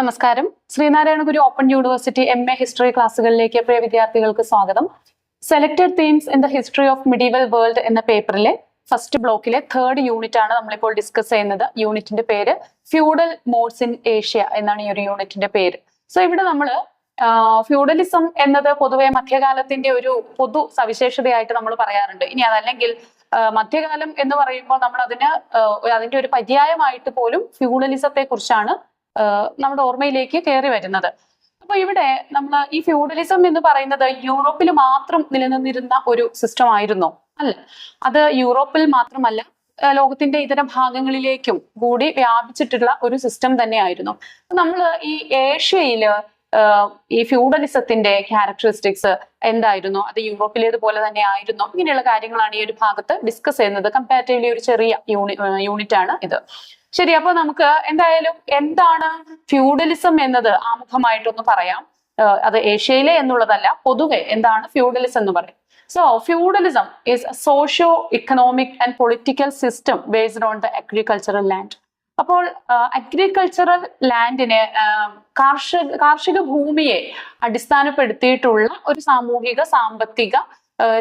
നമസ്കാരം. Sreenarayana Guru open university M A history ക്ലാസ്സുകളിലേക്ക് പ്രിയ വിദ്യാർത്ഥികൾക്ക് സ്വാഗതം. Selected themes in the history of medieval world എന്ന പേപ്പറിലെ ഫസ്റ്റ് ബ്ലോക്കിലെ തേർഡ് യൂണിറ്റ് ആണ് നമ്മളിപ്പോൾ ഡിസ്കസ് ചെയ്യുന്നത്. യൂണിറ്റിന്റെ പേര് ഫ്യൂഡൽ മോഡ്സ് ഇൻ ഏഷ്യ എന്നാണ് ഈ ഒരു യൂണിറ്റിന്റെ പേര്. സോ ഇവിടെ നമ്മൾ ഫ്യൂഡലിസം എന്നത് പൊതുവെ മധ്യകാലത്തിന്റെ ഒരു പൊതു സവിശേഷതയായിട്ട് നമ്മൾ പറയാറുണ്ട്. ഇനി അതല്ലെങ്കിൽ മധ്യകാലം എന്ന് പറയുമ്പോൾ നമ്മൾ അതിന് അതിന്റെ ഒരു പര്യായമായിട്ട് പോലും ഫ്യൂഡലിസത്തെ കുറിച്ചാണ് നമ്മുടെ ഓർമ്മയിലേക്ക് കയറി വരുന്നത്. അപ്പൊ ഇവിടെ നമ്മൾ ഈ ഫ്യൂഡലിസം എന്ന് പറയുന്നത് യൂറോപ്പിൽ മാത്രം നിലനിന്നിരുന്ന ഒരു സിസ്റ്റം ആയിരുന്നു. അല്ല? അത് യൂറോപ്പിൽ മാത്രമല്ല ലോകത്തിന്റെ ഇതര ഭാഗങ്ങളിലേക്കും കൂടി വ്യാപിച്ചിട്ടുള്ള ഒരു സിസ്റ്റം തന്നെയായിരുന്നു. നമ്മൾ ഈ ഏഷ്യയിൽ ഈ ഫ്യൂഡലിസത്തിന്റെ ക്യാരക്ടറിസ്റ്റിക്സ് എന്തായിരുന്നു? അത് യൂറോപ്പിലേതുപോലെ തന്നെ ആയിരുന്നു. ഇങ്ങനെയുള്ള കാര്യങ്ങളാണ് ഈ ഒരു ഭാഗത്ത് ഡിസ്കസ് ചെയ്യുന്നത്. കമ്പാരിറ്റീവ്ലി ഒരു ചെറിയ യൂണി യൂണിറ്റ് ആണ് ഇത്. ശരി അപ്പൊ നമുക്ക് എന്തായാലും എന്താണ് ഫ്യൂഡലിസം എന്നത് ആമുഖമായിട്ടൊന്ന് പറയാം. അത് ഏഷ്യയിലെ എന്നുള്ളതല്ല പൊതുവെ എന്താണ് ഫ്യൂഡലിസം എന്ന് പറയും. So feudalism is socio economic and political system based on the agricultural land അപ്പോൾ അഗ്രികൾച്ചറൽ ലാൻഡിനെ കാർഷിക കാർഷിക ഭൂമിയെ അടിസ്ഥാനപ്പെടുത്തിയിട്ടുള്ള ഒരു സാമൂഹിക സാമ്പത്തിക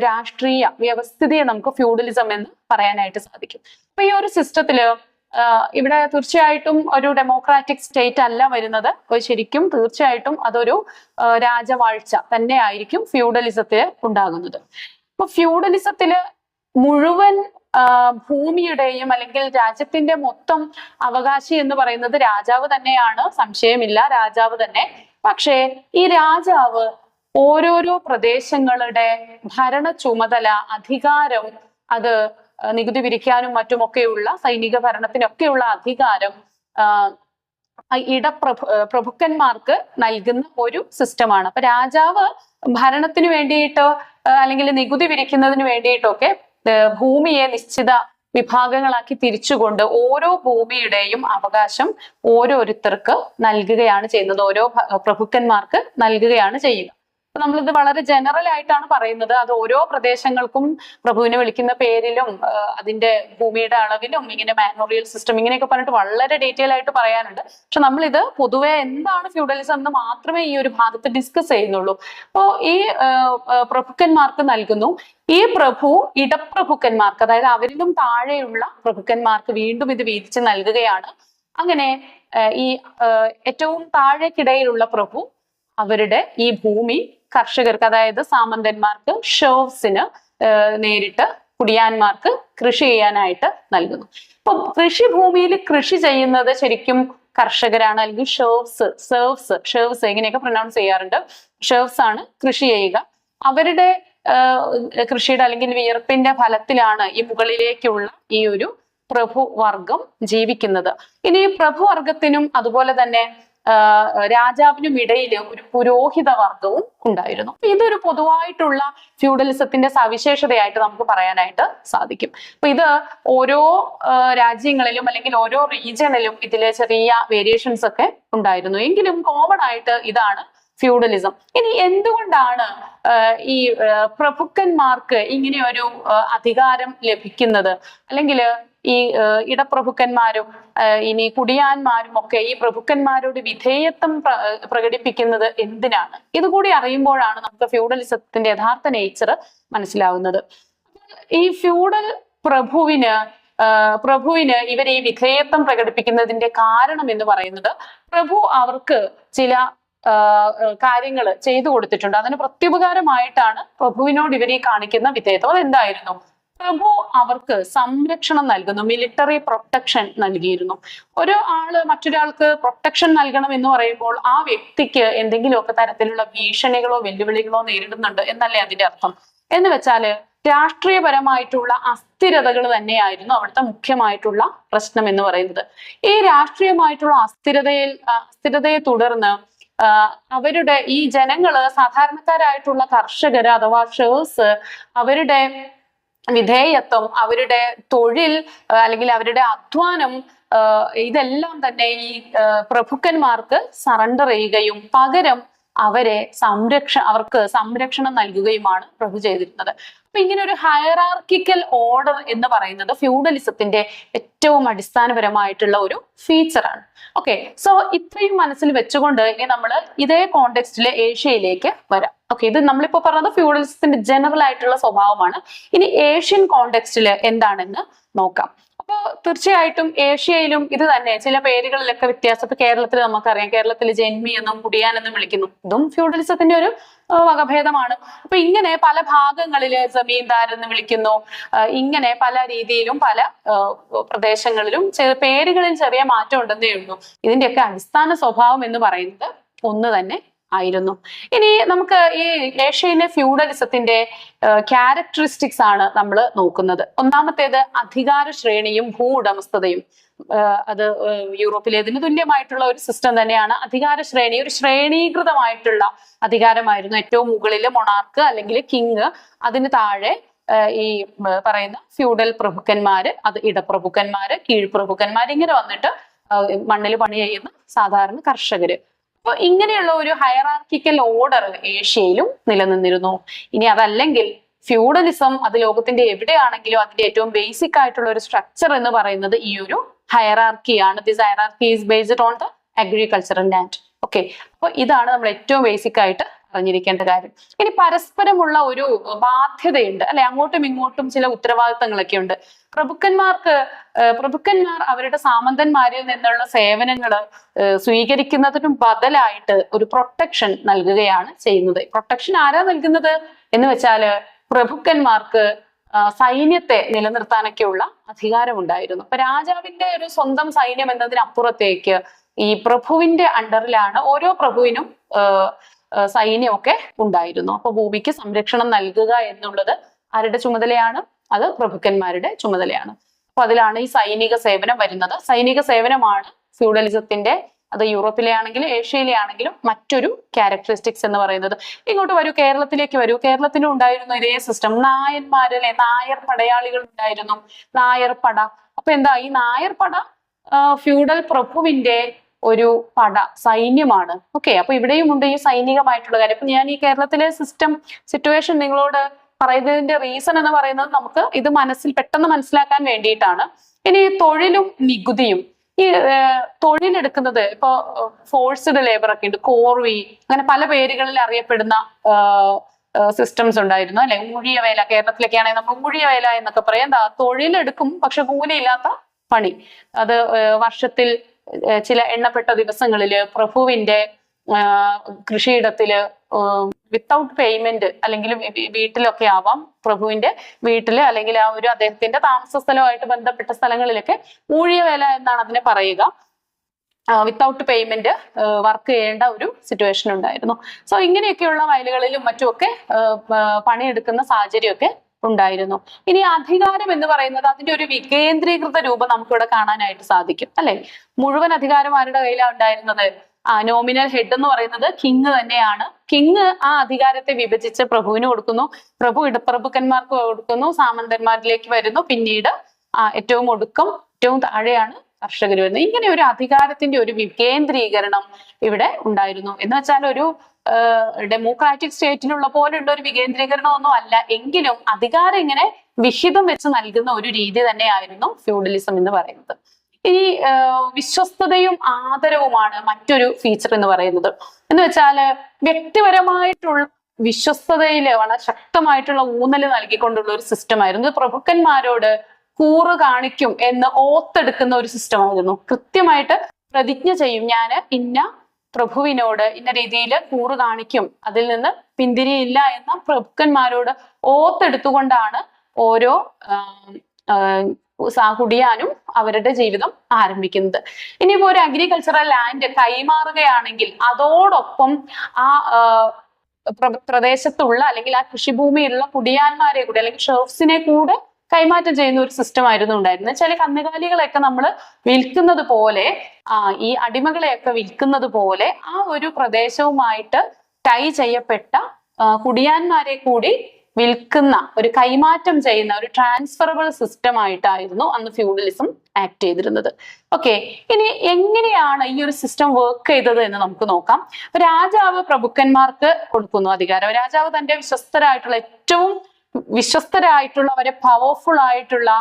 രാഷ്ട്രീയ വ്യവസ്ഥിതിയെ നമുക്ക് ഫ്യൂഡലിസം എന്ന് പറയാനായിട്ട് സാധിക്കും. അപ്പൊ ഈ ഒരു സിസ്റ്റത്തിൽ ഇവിടെ തീർച്ചയായിട്ടും ഒരു ഡെമോക്രാറ്റിക് സ്റ്റേറ്റ് അല്ല വരുന്നത്. അപ്പോൾ ശരിക്കും തീർച്ചയായിട്ടും അതൊരു രാജവാഴ്ച തന്നെ ആയിരിക്കും ഫ്യൂഡലിസത്തിൽ ഉണ്ടാകുന്നത്. അപ്പൊ ഫ്യൂഡലിസത്തിൽ മുഴുവൻ ഭൂമിയുടെയും അല്ലെങ്കിൽ രാജ്യത്തിന്റെ മൊത്തം അവകാശി എന്ന് പറയുന്നത് രാജാവ് തന്നെയാണ്. സംശയമില്ല രാജാവ് തന്നെ. പക്ഷേ ഈ രാജാവ് ഓരോരോ പ്രദേശങ്ങളുടെ ഭരണ ചുമതല അധികാരം അത് നികുതി പിരിക്കാനും മറ്റുമൊക്കെയുള്ള സൈനിക ഭരണത്തിനൊക്കെയുള്ള അധികാരം ഇടപ്രഭു പ്രഭുക്കന്മാർക്ക് നൽകുന്ന ഒരു സിസ്റ്റമാണ് അപ്പൊ രാജാവ് ഭരണത്തിന് വേണ്ടിയിട്ടോ അല്ലെങ്കിൽ നികുതി പിരിക്കുന്നതിന് വേണ്ടിയിട്ടൊക്കെ ഭൂമിയെ നിശ്ചിത വിഭാഗങ്ങളാക്കി തിരിച്ചുകൊണ്ട് ഓരോ ഭൂമിയുടെയും അവകാശം ഓരോരുത്തർക്ക് നൽകുകയാണ് ചെയ്യുന്നത്. ഓരോ പ്രഭുക്കന്മാർക്ക് നൽകുകയാണ് ചെയ്യുക അപ്പൊ നമ്മളിത് വളരെ ജനറൽ ആയിട്ടാണ് പറയുന്നത്. അത് ഓരോ പ്രദേശങ്ങൾക്കും പ്രഭുവിനെ വിളിക്കുന്ന പേരിലും അതിന്റെ ഭൂമിയുടെ അളവിലും ഇങ്ങനെ മാനോറിയൽ സിസ്റ്റം ഇങ്ങനെയൊക്കെ പറഞ്ഞിട്ട് വളരെ ഡീറ്റെയിൽ ആയിട്ട് പറയാനുണ്ട്. പക്ഷെ നമ്മളിത് പൊതുവെ എന്താണ് ഫ്യൂഡലിസം എന്ന് മാത്രമേ ഈ ഒരു ഭാഗത്ത് ഡിസ്കസ് ചെയ്യുന്നുള്ളൂ. അപ്പോ ഈ പ്രഭുക്കന്മാർക്ക് നൽകുന്നു. ഈ പ്രഭു ഇടപ്രഭുക്കന്മാർക്ക് അതായത് അവരിലും താഴെയുള്ള പ്രഭുക്കന്മാർക്ക് വീണ്ടും ഇത് വീതിച്ച് നൽകുകയാണ്. അങ്ങനെ ഈ ഏറ്റവും താഴേക്കിടയിലുള്ള പ്രഭു അവരുടെ ഈ ഭൂമി കർഷകർക്ക് അതായത് സാമന്തന്മാർക്ക് ഷോവ്സിന് നേരിട്ട് കുടിയാന്മാർക്ക് കൃഷി ചെയ്യാനായിട്ട് നൽകുന്നു. അപ്പൊ കൃഷിഭൂമിയിൽ കൃഷി ചെയ്യുന്നത് ശരിക്കും കർഷകരാണ് അല്ലെങ്കിൽ ഷേവ്സ് സേർവ്സ് ഷേവ്സ് ഇങ്ങനെയൊക്കെ പ്രൊനൗൺസ് ചെയ്യാറുണ്ട്? ഷേവ്സ് ആണ് കൃഷി ചെയ്യുക. അവരുടെ കൃഷിയുടെ അല്ലെങ്കിൽ വിയർപ്പിന്റെ ഫലത്തിലാണ് ഈ മുകളിലേക്കുള്ള ഈ ഒരു പ്രഭുവർഗം ജീവിക്കുന്നത്. ഇനി പ്രഭുവർഗത്തിനും അതുപോലെ തന്നെ രാജാവിനും ഇടയിൽ ഒരു പുരോഹിത വർഗവും ഉണ്ടായിരുന്നു. ഇതൊരു പൊതുവായിട്ടുള്ള ഫ്യൂഡലിസത്തിന്റെ സവിശേഷതയായിട്ട് നമുക്ക് പറയാനായിട്ട് സാധിക്കും. അപ്പൊ ഇത് ഓരോ രാജ്യങ്ങളിലും അല്ലെങ്കിൽ ഓരോ റീജിയണിലും ഇതിലെ ചെറിയ വേരിയേഷൻസ് ഒക്കെ ഉണ്ടായിരുന്നു. എങ്കിലും കോമൺ ആയിട്ട് ഇതാണ് ഫ്യൂഡലിസം. ഇനി എന്തുകൊണ്ടാണ് ഈ പ്രഭുക്കന്മാർക്ക് ഇങ്ങനെ ഒരു അധികാരം ലഭിക്കുന്നത്? അല്ലെങ്കിൽ ഈ ഇടപ്രഭുക്കന്മാരും ഇനി കുടിയാന്മാരും ഒക്കെ ഈ പ്രഭുക്കന്മാരോട് വിധേയത്വം പ്ര- പ്രകടിപ്പിക്കുന്നത് എന്തിനാണ്? ഇതുകൂടി അറിയുമ്പോഴാണ് നമുക്ക് ഫ്യൂഡലിസത്തിന്റെ യഥാർത്ഥ നേച്ചർ മനസ്സിലാവുന്നത്. ഈ ഫ്യൂഡൽ പ്രഭുവിന് പ്രഭുവിന് ഇവർ ഈ വിധേയത്വം പ്രകടിപ്പിക്കുന്നതിന്റെ കാരണം എന്ന് പറയുന്നത് പ്രഭു അവർക്ക് ചില കാര്യങ്ങൾ ചെയ്തു കൊടുത്തിട്ടുണ്ട്. അതിന് പ്രത്യുപകാരമായിട്ടാണ് പ്രഭുവിനോട് ഇവർ ഈ കാണിക്കുന്ന വിധേയത്വം. അതെന്തായിരുന്നു? പ്രഭു അവർക്ക് സംരക്ഷണം നൽകുന്നു. മിലിറ്ററി പ്രൊട്ടക്ഷൻ നൽകിയിരുന്നു. ഒരു ആൾ മറ്റൊരാൾക്ക് പ്രൊട്ടക്ഷൻ നൽകണം എന്ന് പറയുമ്പോൾ ആ വ്യക്തിക്ക് എന്തെങ്കിലുമൊക്കെ തരത്തിലുള്ള ഭീഷണികളോ വെല്ലുവിളികളോ നേരിടുന്നുണ്ട് എന്നല്ലേ അതിന്റെ അർത്ഥം? എന്ന് വെച്ചാൽ രാഷ്ട്രീയപരമായിട്ടുള്ള അസ്ഥിരതകൾ തന്നെയായിരുന്നു അവിടുത്തെ മുഖ്യമായിട്ടുള്ള പ്രശ്നം എന്ന് പറയുന്നത്. ഈ രാഷ്ട്രീയമായിട്ടുള്ള അസ്ഥിരതയിൽ അസ്ഥിരതയെ തുടർന്ന് അവരുടെ ഈ ജനങ്ങൾ സാധാരണക്കാരായിട്ടുള്ള കർഷകര് അഥവാ ഷേഴ്സ് അവരുടെ വിധേയത്വം അവരുടെ തൊഴിൽ അല്ലെങ്കിൽ അവരുടെ അധ്വാനം ഇതെല്ലാം തന്നെ ഈ പ്രഭുക്കന്മാർക്ക് സറണ്ടർ ചെയ്യുകയും പകരം അവരെ സംരക്ഷ അവർക്ക് സംരക്ഷണം നൽകുകയുമാണ് പ്രഭു ചെയ്തിരുന്നത്. അപ്പൊ ഇങ്ങനെ ഒരു ഹയറാർക്കിക്കൽ ഓർഡർ എന്ന് പറയുന്നത് ഫ്യൂഡലിസത്തിന്റെ ഏറ്റവും അടിസ്ഥാനപരമായിട്ടുള്ള ഒരു ഫീച്ചറാണ് ഓക്കെ സോ ഇത്രയും മനസ്സിൽ വെച്ചുകൊണ്ട് ഇനി നമ്മൾ ഇതേ കോണ്ടെക്സ്റ്റിലെ ഏഷ്യയിലേക്ക് വരാം. ഓക്കെ ഇത് നമ്മളിപ്പോ പറഞ്ഞത് ഫ്യൂഡലിസത്തിന്റെ ജനറൽ ആയിട്ടുള്ള സ്വഭാവമാണ്. ഇനി ഏഷ്യൻ കോണ്ടെക്സ്റ്റിൽ എന്താണെന്ന് നോക്കാം. അപ്പൊ തീർച്ചയായിട്ടും ഏഷ്യയിലും ഇത് തന്നെ. ചില പേരുകളിലൊക്കെ വ്യത്യാസം ഇപ്പൊ കേരളത്തിൽ നമുക്കറിയാം. കേരളത്തിൽ ജന്മി എന്നും കുടിയാൻ എന്നും വിളിക്കുന്നു. ഇതും ഫ്യൂഡലിസത്തിന്റെ ഒരു വകഭേദമാണ്. അപ്പൊ ഇങ്ങനെ പല ഭാഗങ്ങളിൽ ജമീന്ദാർ എന്ന് വിളിക്കുന്നു. ഇങ്ങനെ പല രീതിയിലും പല പ്രദേശങ്ങളിലും പേരുകളിൽ ചെറിയ മാറ്റം ഉണ്ടെന്നേ ഉള്ളൂ. ഇതിന്റെയൊക്കെ അടിസ്ഥാന സ്വഭാവം എന്ന് പറയുന്നത് ഒന്ന് തന്നെ ആയിരുന്നു. ഇനി നമുക്ക് ഈ ഏഷ്യയിലെ ഫ്യൂഡലിസത്തിന്റെ ക്യാരക്ടറിസ്റ്റിക്സ് ആണ് നമ്മൾ നോക്കുന്നത്. ഒന്നാമത്തേത് അധികാര ശ്രേണിയും ഭൂ ഉടമസ്ഥതയും അത് യൂറോപ്പിലെ യൂറോപ്പിലേതിന് തുല്യമായിട്ടുള്ള ഒരു സിസ്റ്റം തന്നെയാണ്. അധികാര ശ്രേണി ഒരു ശ്രേണീകൃതമായിട്ടുള്ള അധികാരമായിരുന്നു. ഏറ്റവും മുകളിൽ മൊണാർക്ക് അല്ലെങ്കിൽ കിങ് അതിന് താഴെ ഈ പറയുന്ന ഫ്യൂഡൽ പ്രഭുക്കന്മാര് അത് ഇടപ്രഭുക്കന്മാര് കീഴ്പ്രഭുക്കന്മാര് ഇങ്ങനെ വന്നിട്ട് മണ്ണിൽ പണി ചെയ്യുന്ന സാധാരണ കർഷകര്. അപ്പൊ ഇങ്ങനെയുള്ള ഒരു ഹയറാർക്കിക്കൽ ഓർഡർ ഏഷ്യയിലും നിലനിന്നിരുന്നു. ഇനി അതല്ലെങ്കിൽ ഫ്യൂഡലിസം അത് ലോകത്തിന്റെ എവിടെയാണെങ്കിലും അതിന്റെ ഏറ്റവും ബേസിക് ആയിട്ടുള്ള ഒരു സ്ട്രക്ചർ എന്ന് പറയുന്നത് ഈ ഒരു ഹയറാർക്കിയാണ് this hierarchy is based on the agricultural land okay അപ്പൊ ഇതാണ് നമ്മൾ ഏറ്റവും ബേസിക് ആയിട്ട് അറിഞ്ഞിരിക്കേണ്ട കാര്യം. ഇനി പരസ്പരമുള്ള ഒരു ബാധ്യതയുണ്ട്. അല്ലെ? അങ്ങോട്ടും ഇങ്ങോട്ടും ചില ഉത്തരവാദിത്തങ്ങളൊക്കെ ഉണ്ട് പ്രഭുക്കന്മാർക്ക് പ്രഭുക്കന്മാർ അവരുടെ സാമന്തന്മാരിൽ നിന്നുള്ള സേവനങ്ങൾ സ്വീകരിക്കുന്നതിനും ബദലായിട്ട് ഒരു പ്രൊട്ടക്ഷൻ നൽകുകയാണ് ചെയ്യുന്നത്. പ്രൊട്ടക്ഷൻ ആരാ നൽകുന്നത് എന്ന് വെച്ചാൽ പ്രഭുക്കന്മാർക്ക് സൈന്യത്തെ നിലനിർത്താനൊക്കെയുള്ള അധികാരമുണ്ടായിരുന്നു. അപ്പൊ രാജാവിന്റെ ഒരു സ്വന്തം സൈന്യം എന്നതിനപ്പുറത്തേക്ക് ഈ പ്രഭുവിന്റെ അണ്ടറിലാണ് ഓരോ പ്രഭുവിനും സൈന്യമൊക്കെ ഉണ്ടായിരുന്നു. അപ്പൊ ഭൂമിക്ക് സംരക്ഷണം നൽകുക എന്നുള്ളത് ആരുടെ ചുമതലയാണ്? അത് പ്രഭുക്കന്മാരുടെ ചുമതലയാണ്. അപ്പൊ അതിലാണ് ഈ സൈനിക സേവനം വരുന്നത്. സൈനിക സേവനമാണ് ഫ്യൂഡലിസത്തിന്റെ അത് യൂറോപ്പിലെ ആണെങ്കിലും ഏഷ്യയിലെ ആണെങ്കിലും മറ്റൊരു ക്യാരക്ടറിസ്റ്റിക്സ് എന്ന് പറയുന്നത്. ഇങ്ങോട്ട് വരൂ കേരളത്തിലേക്ക് വരൂ. കേരളത്തിനും ഉണ്ടായിരുന്നു ഇതേ സിസ്റ്റം നായന്മാരല്ലേ നായർ പടയാളികൾ ഉണ്ടായിരുന്നു. നായർ പട. അപ്പൊ എന്താ? ഈ നായർ പട ഫ്യൂഡൽ പ്രഭുവിന്റെ ഒരു പട സൈന്യമാണ്. ഓക്കെ അപ്പൊ ഇവിടെയും ഉണ്ട് ഈ സൈനികമായിട്ടുള്ള കാര്യം. ഇപ്പൊ ഞാൻ ഈ കേരളത്തിലെ സിസ്റ്റം സിറ്റുവേഷൻ നിങ്ങളോട് പറയുന്നതിന്റെ റീസൺ എന്ന് പറയുന്നത് നമുക്ക് ഇത് മനസ്സിൽ പെട്ടെന്ന് മനസ്സിലാക്കാൻ വേണ്ടിയിട്ടാണ്. ഇനി തൊഴിലും നികുതിയും. ഈ തൊഴിലെടുക്കുന്നത് ഇപ്പോ ഫോഴ്സ്ഡ് ലേബർ ഒക്കെ ഉണ്ട്. കോർവി അങ്ങനെ പല പേരുകളിൽ അറിയപ്പെടുന്ന സിസ്റ്റംസ് ഉണ്ടായിരുന്നു അല്ലെ? ഊഴിയ വേല കേരളത്തിലൊക്കെ ആണെങ്കിൽ നമ്മൾ ഊഴിയ വേല എന്നൊക്കെ പറയാം. എന്താ? തൊഴിലെടുക്കും പക്ഷെ കൂലിയില്ലാത്ത പണി. അത് വർഷത്തിൽ ചില എണ്ണപ്പെട്ട ദിവസങ്ങളിൽ പ്രഭുവിന്റെ കൃഷിയിടത്തിൽ വിത്തൗട്ട് പേയ്മെന്റ് അല്ലെങ്കിൽ വീട്ടിലൊക്കെ ആവാം പ്രഭുവിന്റെ വീട്ടിൽ അല്ലെങ്കിൽ ആ ഒരു അദ്ദേഹത്തിന്റെ താമസ സ്ഥലവുമായിട്ട് ബന്ധപ്പെട്ട സ്ഥലങ്ങളിലൊക്കെ ഊഴിയ വേല എന്നാണ് അതിനെ പറയുക. വിത്തൗട്ട് പേയ്മെന്റ് വർക്ക് ചെയ്യേണ്ട ഒരു സിറ്റുവേഷൻ ഉണ്ടായിരുന്നു. സോ ഇങ്ങനെയൊക്കെയുള്ള വയലുകളിലും മറ്റുമൊക്കെ പണിയെടുക്കുന്ന സാഹചര്യമൊക്കെ ഉണ്ടായിരുന്നു. ഇനി അധികാരം എന്ന് പറയുന്നത് അതിന്റെ ഒരു വികേന്ദ്രീകൃത രൂപം നമുക്കിവിടെ കാണാനായിട്ട് സാധിക്കും അല്ലെ? മുഴുവൻ അധികാരം ആരുടെ കയ്യിലാണ് ഉണ്ടായിരുന്നത്? ആ നോമിനൽ ഹെഡ് എന്ന് പറയുന്നത് കിങ് തന്നെയാണ്. കിങ് ആ അധികാരത്തെ വിഭജിച്ച് പ്രഭുവിന് കൊടുക്കുന്നു. പ്രഭു ഇടപ്രഭുക്കന്മാർക്ക് കൊടുക്കുന്നു സാമന്തന്മാരിലേക്ക് വരുന്നു. പിന്നീട് ആ ഏറ്റവും ഒടുക്കം ഏറ്റവും താഴെയാണ് കർഷകർ വരുന്നത് ഇങ്ങനെ ഒരു അധികാരത്തിന്റെ ഒരു വികേന്ദ്രീകരണം ഇവിടെ ഉണ്ടായിരുന്നു. എന്ന് വെച്ചാൽ ഒരു ഡെമോക്രാറ്റിക് സ്റ്റേറ്റിനുള്ള പോലെയുള്ള ഒരു വികേന്ദ്രീകരണം ഒന്നും അല്ല. എങ്കിലും അധികാരം ഇങ്ങനെ വിഹിതം വെച്ച് നൽകുന്ന ഒരു രീതി തന്നെയായിരുന്നു ഫ്യൂഡലിസം എന്ന് പറയുന്നത്. ഇനി വിശ്വസ്തതയും ആദരവുമാണ് മറ്റൊരു ഫീച്ചർ എന്ന് പറയുന്നത്. എന്ന് വെച്ചാൽ വ്യക്തിപരമായിട്ടുള്ള വിശ്വസ്തതയിൽ വളരെ ശക്തമായിട്ടുള്ള ഊന്നൽ നൽകിക്കൊണ്ടുള്ള ഒരു സിസ്റ്റം ആയിരുന്നു. പ്രഭുക്കന്മാരോട് കൂറ് കാണിക്കും എന്ന് ഓത്തെടുക്കുന്ന ഒരു സിസ്റ്റം ആയിരുന്നു. കൃത്യമായിട്ട് പ്രതിജ്ഞ ചെയ്യും ഞാൻ ഇന്ന പ്രഭുവിനോട് ഇന്ന രീതിയിൽ കൂറ് കാണിക്കും. അതിൽ നിന്ന് പിന്തിരിയില്ല എന്ന പ്രഭുക്കന്മാരോട് ഓത്തെടുത്തുകൊണ്ടാണ് ഓരോ കുടിയാനും അവരുടെ ജീവിതം ആരംഭിക്കുന്നത്. ഇനിയിപ്പോ ഒരു അഗ്രികൾച്ചറൽ ലാൻഡ് കൈമാറുകയാണെങ്കിൽ അതോടൊപ്പം ആ, പ്രദേശത്തുള്ള അല്ലെങ്കിൽ ആ കൃഷിഭൂമിയിലുള്ള കുടിയാന്മാരെ കൂടി അല്ലെങ്കിൽ ഷെർഫ്സിനെ കൂടെ കൈമാറ്റം ചെയ്യുന്ന ഒരു സിസ്റ്റം ആയിരുന്നു ഉണ്ടായിരുന്നത്. ചില കന്നുകാലികളെയൊക്കെ നമ്മൾ വിൽക്കുന്നത് പോലെ ആ ഈ അടിമകളെയൊക്കെ വിൽക്കുന്നത് പോലെ ആ ഒരു പ്രദേശവുമായിട്ട് ടൈ ചെയ്യപ്പെട്ട കുടിയാന്മാരെ കൂടി വിൽക്കുന്ന ഒരു കൈമാറ്റം ചെയ്യുന്ന ഒരു ട്രാൻസ്ഫറബിൾ സിസ്റ്റം ആയിട്ടായിരുന്നു അന്ന് ഫ്യൂഡലിസം ആക്ട് ചെയ്തിരുന്നത്. ഓക്കെ ഇനി എങ്ങനെയാണ് ഈ ഒരു സിസ്റ്റം വർക്ക് ചെയ്തത് എന്ന് നമുക്ക് നോക്കാം. രാജാവ് പ്രഭുക്കന്മാർക്ക് കൊടുക്കുന്നു അധികാരം. രാജാവ് തന്റെ വിശ്വസ്തരായിട്ടുള്ള ഏറ്റവും വിശ്വസ്തരായിട്ടുള്ളവരെ പവർഫുൾ ആയിട്ടുള്ള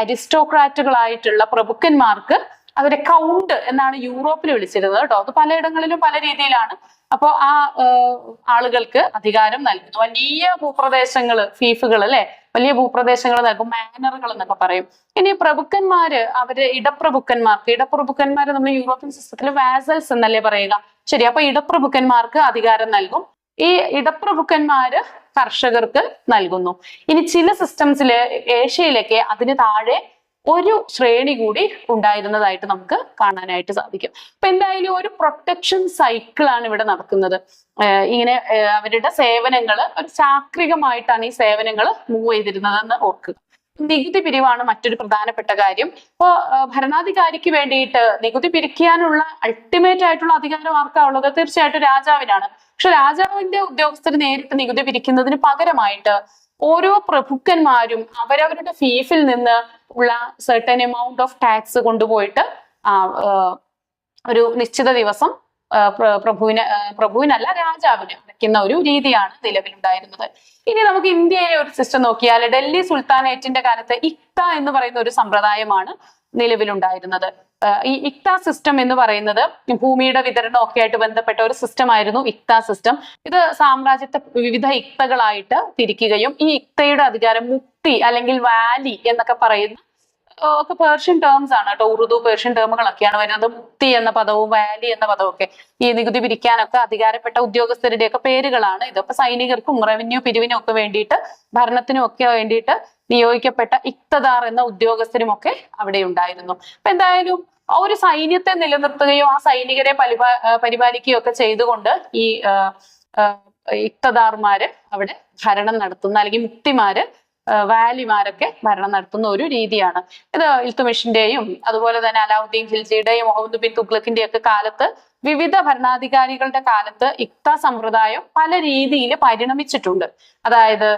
അരിസ്റ്റോക്രാറ്റുകളായിട്ടുള്ള പ്രഭുക്കന്മാർക്ക് അവരെ കൗണ്ട് എന്നാണ് യൂറോപ്പിൽ വിളിച്ചിരുന്നത് കേട്ടോ. അത് പലയിടങ്ങളിലും പല രീതിയിലാണ്. അപ്പോൾ ആ ആളുകൾക്ക് അധികാരം നൽകുന്നു. വലിയ ഭൂപ്രദേശങ്ങൾ ഫീഫുകൾ അല്ലെ? വലിയ ഭൂപ്രദേശങ്ങൾ നൽകും മാനറുകൾ എന്നൊക്കെ പറയും. ഇനി പ്രഭുക്കന്മാര് അവർ ഇടപ്രഭുക്കന്മാർക്ക് ഇടപ്രഭുക്കന്മാര് നമ്മൾ യൂറോപ്യൻ സിസ്റ്റത്തിൽ വാസൽസ് എന്നല്ലേ പറയുക? ശരി അപ്പൊ ഇടപ്രഭുക്കന്മാർക്ക് അധികാരം നൽകും. ഈ ഇടപ്രഭുക്കന്മാര് കർഷകർക്ക് നൽകുന്നു. ഇനി ചില സിസ്റ്റംസിൽ ഏഷ്യയിലൊക്കെ അതിന് താഴെ ഒരു ശ്രേണി കൂടി ഉണ്ടായിരുന്നതായിട്ട് നമുക്ക് കാണാനായിട്ട് സാധിക്കും. അപ്പൊ എന്തായാലും ഒരു പ്രൊട്ടക്ഷൻ സൈക്കിളാണ് ഇവിടെ നടക്കുന്നത്. ഇങ്ങനെ അവരുടെ സേവനങ്ങൾ ഒരു ചാക്രികമായിട്ടാണ് ഈ സേവനങ്ങൾ മൂവ് ചെയ്തിരുന്നതെന്ന് ഓർക്കുക. നികുതി പിരിവാണ് മറ്റൊരു പ്രധാനപ്പെട്ട കാര്യം. ഇപ്പോ ഭരണാധികാരിക്ക് വേണ്ടിയിട്ട് നികുതി പിരിക്കാനുള്ള അൾട്ടിമേറ്റ് ആയിട്ടുള്ള അധികാരം ആർക്കാ ഉള്ളത്? തീർച്ചയായിട്ടും രാജാവിനാണ്. പക്ഷെ രാജാവിന്റെ ഉദ്യോഗസ്ഥർ നേരിട്ട് നികുതി പിരിക്കുന്നതിന് പകരമായിട്ട് ഓരോ പ്രഭുക്കന്മാരും അവരവരുടെ ഫീഫിൽ നിന്ന് ഉള്ള സെർട്ടൻ എമൗണ്ട് ഓഫ് ടാക്സ് കൊണ്ടുപോയിട്ട് ഒരു നിശ്ചിത ദിവസം പ്രഭുവിന് പ്രഭുവിനല്ല രാജാവിന് അടയ്ക്കുന്ന ഒരു രീതിയാണ് നിലവിലുണ്ടായിരുന്നത്. ഇനി നമുക്ക് ഇന്ത്യയിലെ ഒരു സിസ്റ്റം നോക്കിയാൽ ഡൽഹി സുൽത്താനേറ്റിന്റെ കാലത്ത് ഇക്ത എന്ന് പറയുന്ന ഒരു സമ്പ്രദായമാണ് നിലവിലുണ്ടായിരുന്നത്. ഈ ഇക്ത സിസ്റ്റം എന്ന് പറയുന്നത് ഭൂമിയുടെ വിതരണം ഒക്കെ ആയിട്ട് ബന്ധപ്പെട്ട ഒരു സിസ്റ്റം ആയിരുന്നു ഇക്ത സിസ്റ്റം ഇത് സാമ്രാജ്യത്തെ വിവിധ ഇക്തകളായിട്ട് തിരിക്കുകയും ഈ ഇക്തയുടെ അധികാരം മുക്തി അല്ലെങ്കിൽ വാലി എന്നൊക്കെ പറയുന്ന ഒക്കെ പേർഷ്യൻ ടേംസ് ആണ് കേട്ടോ. ഉറുദു പേർഷ്യൻ ടേമുകളൊക്കെയാണ് വരുന്നത്. മുക്തി എന്ന പദവും വാലി എന്ന പദവും ഒക്കെ ഈ നികുതി പിരിക്കാനൊക്കെ അധികാരപ്പെട്ട ഉദ്യോഗസ്ഥരുടെ ഒക്കെ പേരുകളാണ് ഇത്. അപ്പൊ സൈനികർക്കും റവന്യൂ പിരിവിനും ഒക്കെ വേണ്ടിയിട്ട് ഭരണത്തിനും ഒക്കെ വേണ്ടിയിട്ട് നിയോഗിക്കപ്പെട്ട ഇക്തദാർ എന്ന ഉദ്യോഗസ്ഥരും ഒക്കെ അവിടെ ഉണ്ടായിരുന്നു. അപ്പൊ എന്തായാലും ഒരു സൈന്യത്തെ നിലനിർത്തുകയോ ആ സൈനികരെ പരിപാ പരിപാലിക്കുകയോ ഒക്കെ ചെയ്തുകൊണ്ട് ഈ ഇക്തദാർമാര് അവിടെ ഭരണം നടത്തുന്ന അല്ലെങ്കിൽ മുക്തിമാര് വാലിമാരൊക്കെ ഭരണം നടത്തുന്ന ഒരു രീതിയാണ്. ഇത് ഇൽത്തുമിഷിന്റെയും അതുപോലെ തന്നെ അലാവുദ്ദീൻ ഖിൽജിയുടെയും മുഹമ്മദ് ബിൻ തുഗ്ലക്കിന്റെ ഒക്കെ കാലത്ത് വിവിധ ഭരണാധികാരികളുടെ കാലത്ത് ഇക്ത സമ്പ്രദായം പല രീതിയിൽ പരിണമിച്ചിട്ടുണ്ട്. അതായത്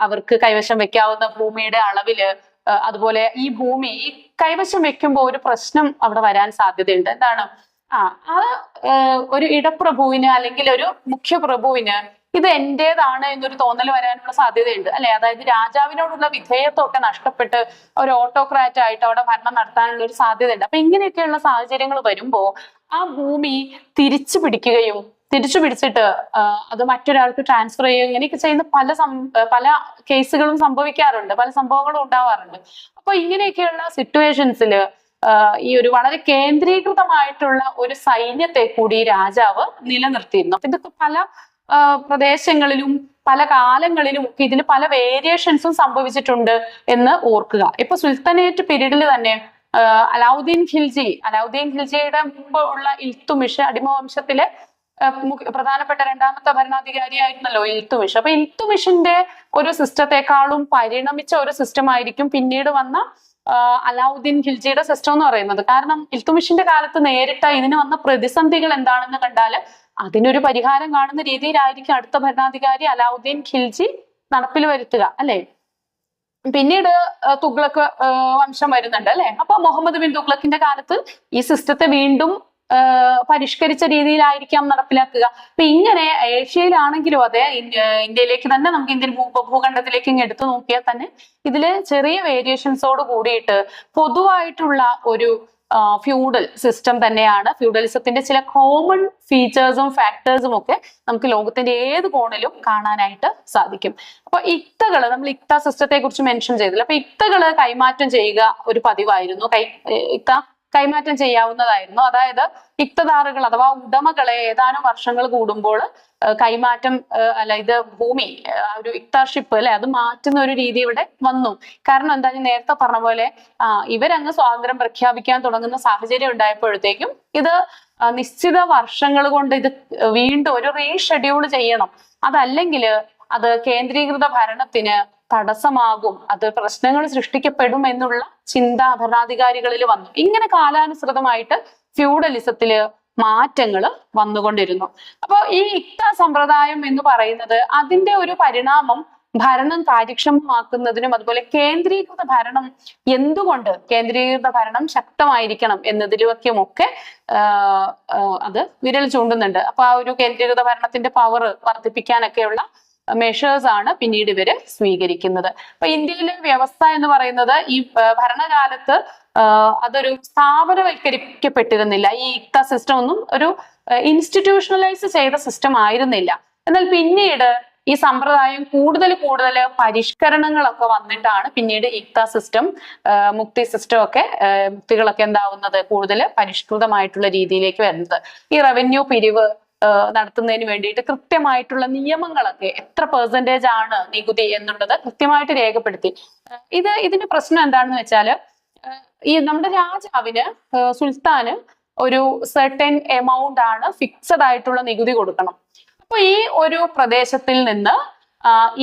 അവർക്ക് കൈവശം വെക്കാവുന്ന ഭൂമിയുടെ അളവിൽ അതുപോലെ ഈ ഭൂമി കൈവശം വെക്കുമ്പോൾ ഒരു പ്രശ്നം അവിടെ വരാൻ സാധ്യതയുണ്ട്. എന്താണ്? ആ ആ, ഒരു ഇടപ്രഭുവിന് അല്ലെങ്കിൽ ഒരു മുഖ്യപ്രഭുവിന് ഇത് എന്റേതാണ് എന്നൊരു തോന്നൽ വരാനുള്ള സാധ്യതയുണ്ട്. അല്ലെ? അതായത് രാജാവിനോടുള്ള വിധേയത്വമൊക്കെ നഷ്ടപ്പെട്ട് ഒരു ഓട്ടോക്രാറ്റ് ആയിട്ട് അവിടെ ഭരണം നടത്താനുള്ള ഒരു സാധ്യതയുണ്ട്. അപ്പൊ ഇങ്ങനെയൊക്കെയുള്ള സാഹചര്യങ്ങൾ വരുമ്പോ ആ ഭൂമി തിരിച്ചു പിടിക്കുകയും തിരിച്ചു പിടിച്ചിട്ട് അത് മറ്റൊരാൾക്ക് ട്രാൻസ്ഫർ ചെയ്യുക ഇങ്ങനെയൊക്കെ ചെയ്യുന്ന പല പല കേസുകളും സംഭവിക്കാറുണ്ട്. പല സംഭവങ്ങളും ഉണ്ടാവാറുണ്ട്. അപ്പൊ ഇങ്ങനെയൊക്കെയുള്ള സിറ്റുവേഷൻസിൽ ഈ ഒരു വളരെ കേന്ദ്രീകൃതമായിട്ടുള്ള ഒരു സൈന്യത്തെ കൂടി രാജാവ് നിലനിർത്തിയിരുന്നു. ഇതൊക്കെ പല പ്രദേശങ്ങളിലും പല കാലങ്ങളിലും ഒക്കെ ഇതിന് പല വേരിയേഷൻസും സംഭവിച്ചിട്ടുണ്ട് എന്ന് ഓർക്കുക. ഇപ്പൊ സുൽത്താനേറ്റ് പീരീഡിൽ തന്നെ അലാവുദ്ദീൻ ഖിൽജി അലാവുദ്ദീൻ ഖിൽജിയുടെ മുമ്പ് ഉള്ള ഇൽത്തുമിഷ് അടിമവംശത്തിലെ പ്രധാനപ്പെട്ട രണ്ടാമത്തെ ഭരണാധികാരിയായിരുന്നല്ലോ ഇൽത്തുമിഷ്. അപ്പൊ ഇൽത്തുമിഷിന്റെ ഒരു സിസ്റ്റത്തെക്കാളും പരിണമിച്ച ഒരു സിസ്റ്റം ആയിരിക്കും പിന്നീട് വന്ന അലാവുദ്ദീൻ ഖിൽജിയുടെ സിസ്റ്റം എന്ന് പറയുന്നത്. കാരണം ഇൽത്തുമിഷിന്റെ കാലത്ത് നേരിട്ട ഇതിന് വന്ന പ്രതിസന്ധികൾ എന്താണെന്ന് കണ്ടാൽ അതിനൊരു പരിഹാരം കാണുന്ന രീതിയിലായിരിക്കും അടുത്ത ഭരണാധികാരി അലാവുദ്ദീൻ ഖിൽജി നടപ്പിൽ വരുത്തുക അല്ലെ? പിന്നീട് തുഗ്ലക്ക് വംശം വരുന്നുണ്ട് അല്ലെ? അപ്പൊ മുഹമ്മദ് ബിൻ തുഗ്ലക്കിന്റെ കാലത്ത് ഈ സിസ്റ്റത്തെ വീണ്ടും പരിഷ്കരിച്ച രീതിയിലായിരിക്കാം നടപ്പിലാക്കുക. അപ്പൊ ഇങ്ങനെ ഏഷ്യയിലാണെങ്കിലും അതെ ഇന്ത്യ ഇന്ത്യയിലേക്ക് തന്നെ നമുക്ക് ഇന്ത്യൻ ഭൂഖണ്ഡത്തിലേക്ക് എടുത്തു നോക്കിയാൽ തന്നെ ഇതിൽ ചെറിയ വേരിയേഷൻസോട് കൂടിയിട്ട് പൊതുവായിട്ടുള്ള ഒരു ഫ്യൂഡൽ സിസ്റ്റം തന്നെയാണ്. ഫ്യൂഡലിസത്തിന്റെ ചില കോമൺ ഫീച്ചേഴ്സും ഫാക്ടേഴ്സും ഒക്കെ നമുക്ക് ലോകത്തിന്റെ ഏത് കോണിലും കാണാനായിട്ട് സാധിക്കും. അപ്പൊ ഇക്തകൾ നമ്മൾ ഇക്ത സിസ്റ്റത്തെ കുറിച്ച് മെൻഷൻ ചെയ്തില്ല. അപ്പൊ ഇക്തകൾ കൈമാറ്റം ചെയ്യുക ഒരു പതിവായിരുന്നു. കൈ ഇക്ത കൈമാറ്റം ചെയ്യാവുന്നതായിരുന്നു. അതായത് ഇക്തദാറുകൾ അഥവാ ഉടമകളെ ഏതാനും വർഷങ്ങൾ കൂടുമ്പോൾ കൈമാറ്റം അല്ല ഇത് ഭൂമി ഒരു ഇക്തർഷിപ്പ് അല്ലെ അത് മാറ്റുന്ന ഒരു രീതി ഇവിടെ വന്നു. കാരണം എന്താ നേരത്തെ പറഞ്ഞ പോലെ ഇവരങ്ങ് സ്വാതന്ത്ര്യം പ്രഖ്യാപിക്കാൻ തുടങ്ങുന്ന സാഹചര്യം ഉണ്ടായപ്പോഴത്തേക്കും ഇത് നിശ്ചിത വർഷങ്ങൾ കൊണ്ട് ഇത് വീണ്ടും ഒരു റീഷെഡ്യൂൾ ചെയ്യണം. അതല്ലെങ്കിൽ അത് കേന്ദ്രീകൃത ഭരണത്തിന് തടസ്സമാകും. അത് പ്രശ്നങ്ങൾ സൃഷ്ടിക്കപ്പെടും എന്നുള്ള ചിന്ത ഭരണാധികാരികളിൽ വന്നു. ഇങ്ങനെ കാലാനുസൃതമായിട്ട് ഫ്യൂഡലിസത്തിൽ മാറ്റങ്ങൾ വന്നുകൊണ്ടിരുന്നു. അപ്പോൾ ഈ ഇക്ത സമ്പ്രദായം എന്ന് പറയുന്നത് അതിന്റെ ഒരു പരിണാമം ഭരണം കാര്യക്ഷമമാക്കുന്നതിനും അതുപോലെ കേന്ദ്രീകൃത ഭരണം എന്തുകൊണ്ട് കേന്ദ്രീകൃത ഭരണം ശക്തമായിരിക്കണം ആഹ് അത് വിരൽ ചൂണ്ടുന്നുണ്ട്. അപ്പൊ ആ ഒരു കേന്ദ്രീകൃത ഭരണത്തിന്റെ പവർ വർദ്ധിപ്പിക്കാനൊക്കെയുള്ള മെഷേഴ്സ് ആണ് പിന്നീട് ഇവർ സ്വീകരിക്കുന്നത്. അപ്പൊ ഇന്ത്യയിലെ വ്യവസ്ഥ എന്ന് പറയുന്നത് ഈ ഭരണകാലത്ത് അതൊരു സ്ഥാപനവൽക്കരിക്കപ്പെട്ടിരുന്നില്ല. ഈ ഇക്ത സിസ്റ്റം ഒന്നും ഒരു ഇൻസ്റ്റിറ്റ്യൂഷണലൈസ് ചെയ്ത സിസ്റ്റം ആയിരുന്നില്ല. എന്നാൽ പിന്നീട് ഈ സമ്പ്രദായം കൂടുതൽ കൂടുതൽ പരിഷ്കരണങ്ങളൊക്കെ വന്നിട്ടാണ് പിന്നീട് ഇക്ത സിസ്റ്റം മുക്തി സിസ്റ്റം ഒക്കെ മുക്തികളൊക്കെ എന്താവുന്നത്? കൂടുതൽ പരിഷ്കൃതമായിട്ടുള്ള രീതിയിലേക്ക് വരുന്നത്. ഈ റവന്യൂ പിരിവ് നടത്തുന്നതിന് വേണ്ടിയിട്ട് കൃത്യമായിട്ടുള്ള നിയമങ്ങളൊക്കെ എത്ര പെർസെന്റേജ് ആണ് നികുതി എന്നുള്ളത് കൃത്യമായിട്ട് രേഖപ്പെടുത്തി. ഇത് ഇതിന്റെ പ്രശ്നം എന്താണെന്ന് വെച്ചാൽ ഈ നമ്മുടെ രാജാവിന് സുൽത്താന് ഒരു സെർട്ടൻ എമൗണ്ട് ആണ് ഫിക്സഡ് ആയിട്ടുള്ള നികുതി കൊടുക്കണം. അപ്പൊ ഈ ഒരു പ്രദേശത്തിൽ നിന്ന്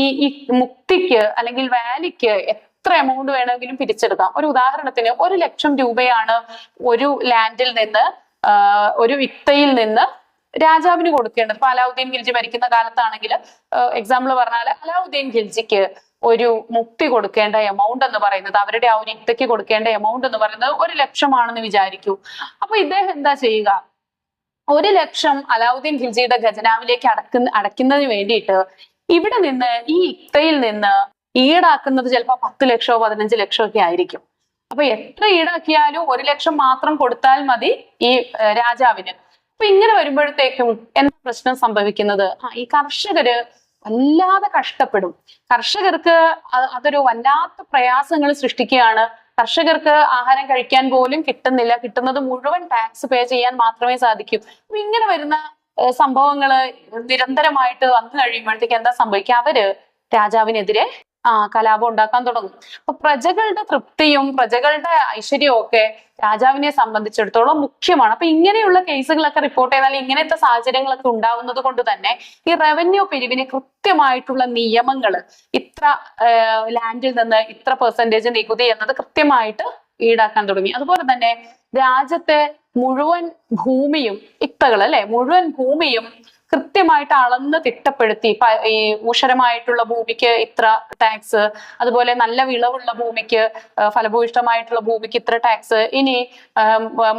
ഈ ഈ മുക്തിക്ക് അല്ലെങ്കിൽ വാലിക്ക് എത്ര എമൗണ്ട് വേണമെങ്കിലും പിരിച്ചെടുക്കാം. ഒരു ഉദാഹരണത്തിന് ഒരു ലക്ഷം രൂപയാണ് ഒരു ലാൻഡിൽ നിന്ന് ഒരു വിക്തയിൽ നിന്ന് രാജാവിന് കൊടുക്കേണ്ടത്. ഇപ്പൊ അലാവുദ്ദീൻ ഖിൽജി ഭരിക്കുന്ന കാലത്താണെങ്കിൽ എക്സാമ്പിൾ പറഞ്ഞാൽ അലാവുദ്ദീൻ ഖിൽജിക്ക് ഒരു മുക്തി കൊടുക്കേണ്ട എമൗണ്ട് എന്ന് പറയുന്നത് അവരുടെ ആ ഒരു ഇക്തയ്ക്ക് കൊടുക്കേണ്ട എമൗണ്ട് എന്ന് പറയുന്നത് ഒരു ലക്ഷമാണെന്ന് വിചാരിക്കൂ. അപ്പൊ ഇദ്ദേഹം എന്താ ചെയ്യുക? ഒരു ലക്ഷം അലാവുദ്ദീൻ ഖിൽജിയുടെ ഖജനാവിലേക്ക് അടക്കുന്ന അടയ്ക്കുന്നതിന് വേണ്ടിയിട്ട് ഇവിടെ നിന്ന് ഈ ഇക്തയിൽ നിന്ന് ഈടാക്കുന്നത് ചിലപ്പോൾ പത്ത് ലക്ഷമോ പതിനഞ്ച് ലക്ഷമോ ഒക്കെ ആയിരിക്കും. അപ്പൊ എത്ര ഈടാക്കിയാലും ഒരു ലക്ഷം മാത്രം കൊടുത്താൽ മതി ഈ രാജാവിന്. അപ്പൊ ഇങ്ങനെ വരുമ്പോഴത്തേക്കും എന്താ പ്രശ്നം സംഭവിക്കുന്നത്? ആ ഈ കർഷകര് വല്ലാതെ കഷ്ടപ്പെടും. കർഷകർക്ക് അതൊരു വല്ലാത്ത പ്രയാസങ്ങൾ സൃഷ്ടിക്കുകയാണ്. കർഷകർക്ക് ആഹാരം കഴിക്കാൻ പോലും കിട്ടുന്നില്ല. കിട്ടുന്നത് മുഴുവൻ ടാക്സ് പേ ചെയ്യാൻ മാത്രമേ സാധിക്കൂ. അപ്പൊ ഇങ്ങനെ വരുന്ന സംഭവങ്ങൾ നിരന്തരമായിട്ട് വന്നു കഴിയുമ്പോഴത്തേക്ക് എന്താ സംഭവിക്കുക? അവർ രാജാവിനെതിരെ ആ കലാപം ഉണ്ടാക്കാൻ തുടങ്ങും. അപ്പൊ പ്രജകളുടെ തൃപ്തിയും പ്രജകളുടെ ഐശ്വര്യവും ഒക്കെ രാജാവിനെ സംബന്ധിച്ചിടത്തോളം മുഖ്യമാണ്. അപ്പൊ ഇങ്ങനെയുള്ള കേസുകളൊക്കെ റിപ്പോർട്ട് ചെയ്താൽ ഇങ്ങനത്തെ സാഹചര്യങ്ങളൊക്കെ ഉണ്ടാവുന്നത് കൊണ്ട് തന്നെ ഈ റവന്യൂ പിരിവിന് കൃത്യമായിട്ടുള്ള നിയമങ്ങൾ ഇത്ര ലാൻഡിൽ നിന്ന് ഇത്ര പെർസെന്റേജ് നികുതി എന്നത് കൃത്യമായിട്ട് ഈടാക്കാൻ തുടങ്ങി. അതുപോലെ തന്നെ രാജ്യത്തെ മുഴുവൻ ഭൂമിയും ഇക്തകൾ അല്ലെ? മുഴുവൻ ഭൂമിയും കൃത്യമായിട്ട് അളന്ന് തിട്ടപ്പെടുത്തി. ഈ ഊഷരമായിട്ടുള്ള ഭൂമിക്ക് ഇത്ര ടാക്സ് അതുപോലെ നല്ല വിളവുള്ള ഭൂമിക്ക് ഫലഭൂഷ്ടമായിട്ടുള്ള ഭൂമിക്ക് ഇത്ര ടാക്സ് ഇനി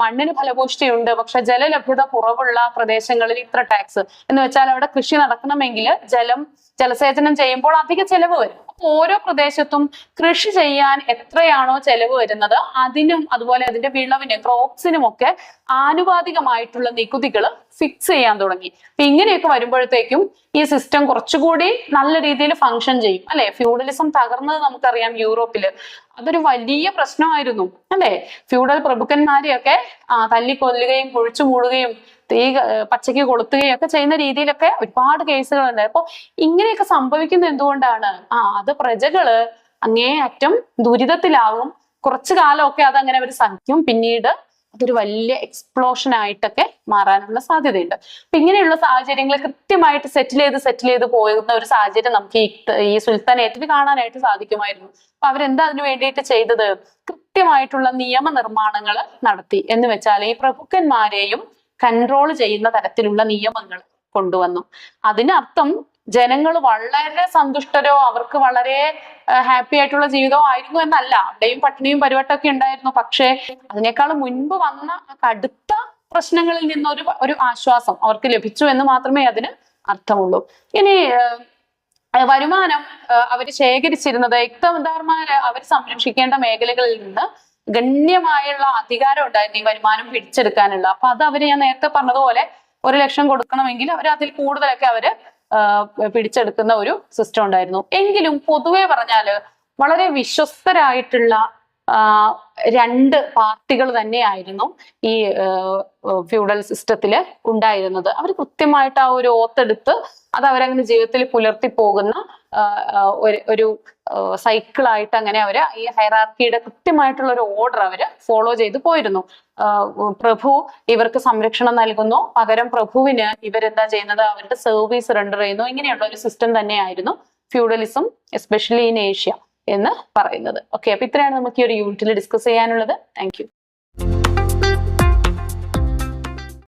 മണ്ണിന് ഫലഭൂഷ്ടിയുണ്ട് പക്ഷെ ജലലഭ്യത കുറവുള്ള പ്രദേശങ്ങളിൽ ഇത്ര ടാക്സ് എന്ന് വെച്ചാൽ അവിടെ കൃഷി നടക്കണമെങ്കിൽ ജലം ജലസേചനം ചെയ്യുമ്പോൾ അധിക ചെലവ് വരും. ഓരോ പ്രദേശത്തും കൃഷി ചെയ്യാൻ എത്രയാണോ ചെലവ് വരുന്നത് അതിനും അതുപോലെ അതിന്റെ വിളവിന് ക്രോപ്സിനും ഒക്കെ ആനുപാതികമായിട്ടുള്ള നികുതികൾ ഫിക്സ് ചെയ്യാൻ തുടങ്ങി. അപ്പൊ ഇങ്ങനെയൊക്കെ വരുമ്പോഴത്തേക്കും ഈ സിസ്റ്റം കുറച്ചുകൂടി നല്ല രീതിയിൽ ഫങ്ഷൻ ചെയ്യും. അല്ലെ? ഫ്യൂഡലിസം തകർന്നത് നമുക്കറിയാം യൂറോപ്പിൽ. അതൊരു വലിയ പ്രശ്നമായിരുന്നു അല്ലെ? ഫ്യൂഡൽ പ്രഭുക്കന്മാരെയൊക്കെ ആ തല്ലിക്കൊല്ലുകയും കുഴിച്ചു മൂടുകയും തീ പച്ചയ്ക്ക് കൊളുത്തുകയും ഒക്കെ ചെയ്യുന്ന രീതിയിലൊക്കെ ഒരുപാട് കേസുകളുണ്ട് അപ്പൊ ഇങ്ങനെയൊക്കെ സംഭവിക്കുന്നത് എന്തുകൊണ്ടാണ്? ആ അത് പ്രജകൾ അങ്ങേയറ്റം ദുരിതത്തിലാവും. കുറച്ചു കാലമൊക്കെ അതങ്ങനെ അവർ സഹിക്കും. പിന്നീട് അതൊരു വലിയ എക്സ്പ്ലോഷൻ ആയിട്ടൊക്കെ മാറാനുള്ള സാധ്യതയുണ്ട്. അപ്പൊ ഇങ്ങനെയുള്ള സാഹചര്യങ്ങൾ കൃത്യമായിട്ട് സെറ്റിൽ ചെയ്ത് സെറ്റിൽ ചെയ്ത് പോകുന്ന ഒരു സാഹചര്യം നമുക്ക് ഈ ഈ സുൽത്താനേറ്റിൽ കാണാനായിട്ട് സാധിക്കുമായിരുന്നു. അപ്പൊ അവരെന്താ അതിനു വേണ്ടിയിട്ട് ചെയ്തത്? കൃത്യമായിട്ടുള്ള നിയമനിർമ്മാണങ്ങൾ നടത്തി. എന്ന് വെച്ചാൽ ഈ പ്രഭുക്കന്മാരെയും കൺട്രോൾ ചെയ്യുന്ന തരത്തിലുള്ള നിയമങ്ങൾ കൊണ്ടുവന്നു. അതിനർത്ഥം ജനങ്ങൾ വളരെ സന്തുഷ്ടരോ അവർക്ക് വളരെ ഹാപ്പി ആയിട്ടുള്ള ജീവിതവും ആയിരുന്നു എന്നല്ല. അവിടെയും പട്ടിണിയും പരിവട്ടമൊക്കെ ഉണ്ടായിരുന്നു. പക്ഷേ അതിനേക്കാൾ മുൻപ് വന്ന കടുത്ത പ്രശ്നങ്ങളിൽ നിന്നൊരു ഒരു ആശ്വാസം അവർക്ക് ലഭിച്ചു എന്ന് മാത്രമേ അതിന് അർത്ഥമുള്ളൂ. ഇനി വരുമാനം അവർ ശേഖരിച്ചിരുന്നത് ഇക്തദാർമാര് അവർ സംരക്ഷിക്കേണ്ട മേഖലകളിൽ നിന്ന് ഗണ്യമായുള്ള അധികാരം ഉണ്ടായിരുന്നു ഈ വരുമാനം പിടിച്ചെടുക്കാനുള്ള. അപ്പൊ അത് അവർ ഞാൻ നേരത്തെ പറഞ്ഞതുപോലെ ഒരു ലക്ഷം കൊടുക്കണമെങ്കിൽ അവർ അതിൽ കൂടുതലൊക്കെ അവർ പിടിച്ചെടുക്കുന്ന ഒരു സിസ്റ്റം ഉണ്ടായിരുന്നു. എങ്കിലും പൊതുവെ പറഞ്ഞാൽ വളരെ വിശ്വസ്തരായിട്ടുള്ള രണ്ട് പാർട്ടികൾ തന്നെയായിരുന്നു ഈ ഫ്യൂഡൽ സിസ്റ്റത്തിൽ ഉണ്ടായിരുന്നത്. അവർ കൃത്യമായിട്ട് ആ ഒരു ഓത്തെടുത്ത് അത് അവരങ്ങനെ ജീവിതത്തിൽ പുലർത്തി പോകുന്ന ഒരു സൈക്കിളായിട്ട് അങ്ങനെ അവർ ഈ ഹൈറാർക്കിയുടെ കൃത്യമായിട്ടുള്ള ഒരു ഓർഡർ അവർ ഫോളോ ചെയ്ത് പോയിരുന്നു. പ്രഭു ഇവർക്ക് സംരക്ഷണം നൽകുന്നു. പകരം പ്രഭുവിന് ഇവരെന്താ ചെയ്യുന്നത്? അവരുടെ സർവീസ് റെൻഡർ ചെയ്യുന്നു. ഇങ്ങനെയുള്ള ഒരു സിസ്റ്റം തന്നെയായിരുന്നു ഫ്യൂഡലിസം എസ്പെഷ്യലി ഇൻ ഏഷ്യ എന്ന് പറയുന്നത്. ഓക്കെ അപ്പൊ ഇത്രയാണ് നമുക്ക് ഈ ഒരു യൂണിറ്റിൽ ഡിസ്കസ് ചെയ്യാനുള്ളത്. താങ്ക്